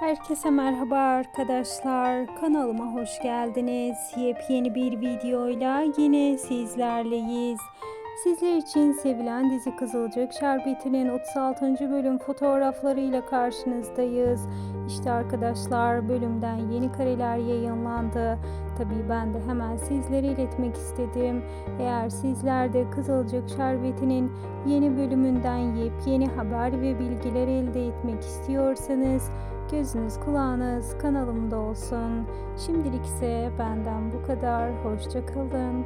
Herkese merhaba arkadaşlar. Kanalıma hoş geldiniz. Yepyeni bir videoyla yine sizlerleyiz. Sizler için sevilen dizi Kızılcık Şerbeti'nin 36. bölüm fotoğraflarıyla karşınızdayız. İşte arkadaşlar bölümden yeni kareler yayınlandı. Tabii ben de hemen sizlere iletmek istedim. Eğer sizler de Kızılcık Şerbeti'nin yeni bölümünden yepyeni haber ve bilgiler elde etmek istiyorsanız Gözünüz kulağınız kanalımda olsun. Şimdilik ise benden bu kadar. Hoşça kalın.